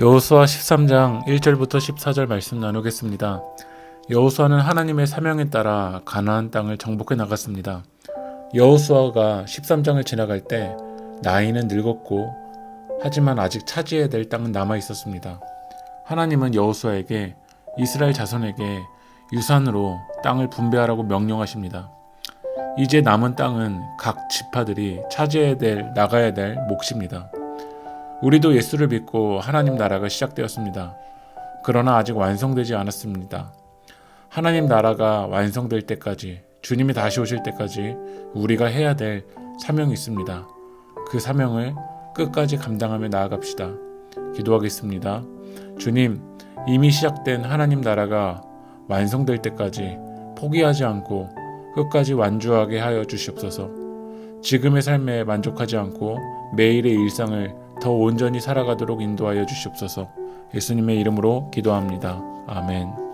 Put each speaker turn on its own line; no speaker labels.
여호수아 13장 1절부터 14절 말씀 나누겠습니다. 여호수아는 하나님의 사명에 따라 가나안 땅을 정복해 나갔습니다. 여호수아가 13장을 지나갈 때 나이는 늙었고 하지만 아직 차지해야 될 땅은 남아 있었습니다. 하나님은 여호수아에게 이스라엘 자손에게 유산으로 땅을 분배하라고 명령하십니다. 이제 남은 땅은 각 지파들이 차지해야 될 나가야 될 몫입니다. 우리도 예수를 믿고 하나님 나라가 시작되었습니다. 그러나 아직 완성되지 않았습니다. 하나님 나라가 완성될 때까지 주님이 다시 오실 때까지 우리가 해야 될 사명이 있습니다. 그 사명을 끝까지 감당하며 나아갑시다. 기도하겠습니다. 주님, 이미 시작된 하나님 나라가 완성될 때까지 포기하지 않고 끝까지 완주하게 하여 주시옵소서. 지금의 삶에 만족하지 않고 매일의 일상을 더 온전히 살아가도록 인도하여 주시옵소서. 예수님의 이름으로 기도합니다. 아멘.